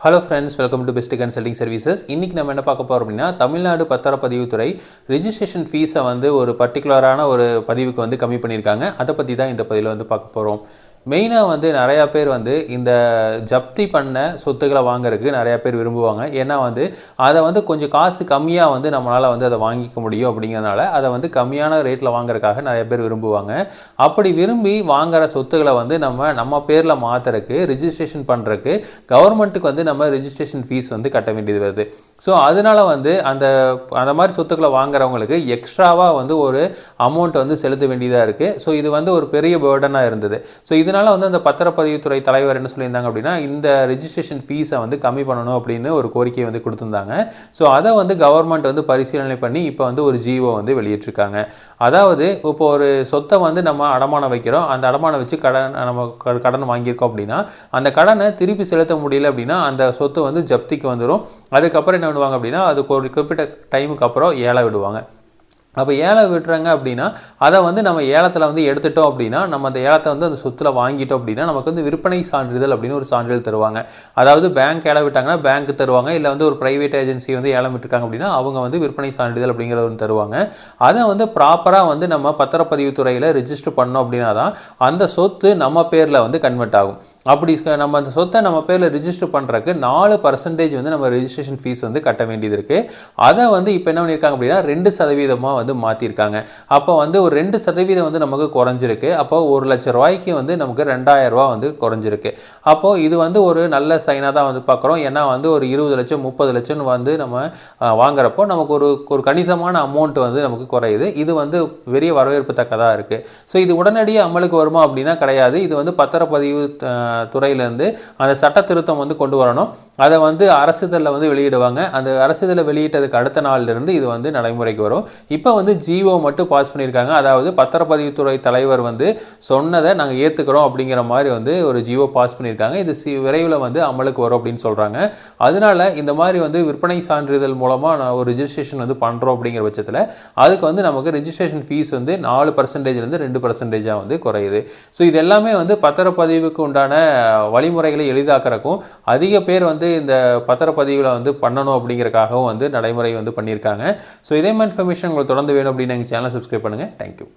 Hello friends welcome to best consulting services இன்றைக்கி நம்ம என்ன பார்க்க போகிறோம் அப்படின்னா தமிழ்நாடு பத்திரப்பதிவுத்துறை ரிஜிஸ்ட்ரேஷன் ஃபீஸை வந்து ஒரு பர்டிகுலரான ஒரு பதிவுக்கு வந்து கம்மி பண்ணியிருக்காங்க. அதை பற்றி தான் இந்த பதிவில் வந்து பார்க்க போகிறோம் மெயினாக வந்து நிறையா பேர் வந்து இந்த ஜப்தி பண்ண சொத்துக்களை வாங்குறதுக்கு நிறையா பேர் விரும்புவாங்க. ஏன்னா வந்து அதை வந்து கொஞ்சம் காசு கம்மியாக வந்து நம்மளால் வந்து அதை வாங்கிக்க முடியும் அப்படிங்கிறனால அதை வந்து கம்மியான ரேட்டில் வாங்குறதுக்காக நிறைய பேர் விரும்புவாங்க. அப்படி விரும்பி வாங்குற சொத்துக்களை வந்து நம்ம நம்ம பேரில் மாற்றுறக்கு ரிஜிஸ்ட்ரேஷன் பண்ணுறக்கு கவர்மெண்ட்டுக்கு வந்து நம்ம ரிஜிஸ்ட்ரேஷன் ஃபீஸ் வந்து கட்ட வேண்டியது வருது. ஸோ அதனால வந்து அந்த அந்த மாதிரி சொத்துக்களை வாங்குறவங்களுக்கு எக்ஸ்ட்ராவாக வந்து ஒரு அமௌண்ட் வந்து செலுத்த வேண்டியதாக இருக்குது ஸோ இது வந்து ஒரு பெரிய பேர்டனாக இருந்தது. ஸோ இது இதனால வந்து அந்த பத்திரப்பதிவுத்துறை தலைவர் என்ன சொல்லியிருந்தாங்க அப்படின்னா இந்த ரிஜிஸ்ட்ரேஷன் ஃபீஸை வந்து கம்மி பண்ணணும் அப்படின்னு ஒரு கோரிக்கையை வந்து கொடுத்துருந்தாங்க. ஸோ அதை வந்து கவர்மெண்ட் வந்து பரிசீலனை பண்ணி இப்போ வந்து ஒரு ஜீவோ வந்து வெளியிட்டிருக்காங்க. அதாவது இப்போ ஒரு சொத்தை வந்து நம்ம அடமானம் வைக்கிறோம். அந்த அடமானம் வச்சு கடன் நம்ம க- கடன் வாங்கியிருக்கோம் அப்படின்னா அந்த கடனை திருப்பி செலுத்த முடியல அப்படின்னா அந்த சொத்து வந்து ஜப்திக்கு வந்துடும் அதுக்கப்புறம் என்ன பண்ணுவாங்க அப்படின்னா அதுக்கு ஒரு குறிப்பிட்ட டைமுக்கு அப்புறம் ஏழை விடுவாங்க. அப்போ ஏழை விட்டுறாங்க அப்படின்னா அதை வந்து நம்ம ஏலத்தில் வந்து எடுத்துட்டோம் அப்படின்னா நம்ம அந்த ஏலத்தை வந்து அந்த சொத்துல வாங்கிட்டோம் அப்படின்னா நமக்கு வந்து விற்பனை சான்றிதழ் அப்படின்னு ஒரு சான்றிதழ் தருவாங்க. அதாவது பேங்க் ஏலம் விட்டாங்கன்னா பேங்க் தருவாங்க. இல்லை வந்து ஒரு பிரைவேட் ஏஜென்சி வந்து ஏலம் விட்டுருக்காங்க அப்படின்னா அவங்க வந்து விற்பனை சான்றிதழ் அப்படிங்கிறத ஒன்று தருவாங்க. அதை வந்து ப்ராப்பராக வந்து நம்ம பத்திரப்பதிவு துறையில் ரிஜிஸ்டர் பண்ணோம் அப்படின்னா தான் அந்த சொத்து நம்ம பேரில் வந்து கன்வெர்ட் ஆகும். அப்படி நம்ம அந்த சொத்தை நம்ம பேரில் ரிஜிஸ்டர் பண்ணுறதுக்கு நாலு பர்சன்டேஜ் வந்து நம்ம ரிஜிஸ்ட்ரேஷன் ஃபீஸ் வந்து கட்ட வேண்டியது இருக்குது அதை வந்து இப்போ என்ன பண்ணியிருக்காங்க அப்படின்னா ரெண்டு சதவீதமாக வந்து மாற்றிருக்காங்க அப்போ வந்து ஒரு ரெண்டு சதவீதம் வந்து நமக்கு குறைஞ்சிருக்கு. அப்போ ஒரு லட்ச ரூபாய்க்கு வந்து நமக்கு ரெண்டாயிரம் ரூபா வந்து குறைஞ்சிருக்கு. அப்போது இது வந்து ஒரு நல்ல சைனாக தான் வந்து பார்க்குறோம் ஏன்னா வந்து ஒரு இருபது லட்சம் முப்பது லட்சம் வந்து நம்ம வாங்குறப்போ நமக்கு ஒரு ஒரு கணிசமான அமௌண்ட் வந்து நமக்கு குறையுது. இது வந்து பெரிய வரவேற்புத்தக்கதாக இருக்குது ஸோ இது உடனடியாக அமலுக்கு வருமா அப்படின்னா கிடையாது. இது வந்து பத்திரப்பதிவு துறையிலேருந்து அந்த சட்ட திருத்தம் வந்து கொண்டு வரணும். அதை வந்து அரசிதழில் வந்து வெளியிடுவாங்க. அந்த அரசிதழில் வெளியிட்டதுக்கு அடுத்த நாள்ல இருந்து இது வந்து நடைமுறைக்கு வரும். இப்போ வந்து ஜிஓ மட்டும் பாஸ் பண்ணியிருக்காங்க. அதாவது பத்திரப்பதிவுத்துறை தலைவர் வந்து சொன்னதை நாங்கள் ஏற்றுக்கிறோம் அப்படிங்கிற மாதிரி வந்து ஒரு ஜிஓ பாஸ் பண்ணியிருக்காங்க. இது சி விரைவில் வந்து அமலுக்கு வரும் அப்படின்னு சொல்கிறாங்க அதனால இந்த மாதிரி வந்து விற்பனை சான்றிதழ் மூலமாக நான் ஒரு ரிஜிஸ்ட்ரேஷன் வந்து பண்ணுறோம் அப்படிங்கிற பட்சத்தில் அதுக்கு வந்து நமக்கு ரிஜிஸ்ட்ரேஷன் ஃபீஸ் வந்து நாலு பர்சன்டேஜ்லேருந்து ரெண்டு பர்சன்டேஜாக வந்து குறையுது. ஸோ இது எல்லாமே வந்து பத்திரப்பதிவுக்கு உண்டான வழிமுறைகளை எளிதாக்குறக்கும் அதிக பேர் வந்து இந்த பத்திரப்பதிவில் வந்து பண்ணணும் அப்படிங்கறக்காகவும் வந்து நடைமுறை வந்து பண்ணியிருக்காங்க. ஸோ இதே மாதிரி இன்ஃபர்மேஷன் உங்களுக்கு தொடர்ந்து வேணும் அப்படின்னு எங்கள் சேனலை சப்ஸ்கிரைப் பண்ணுங்கள் தேங்க்யூ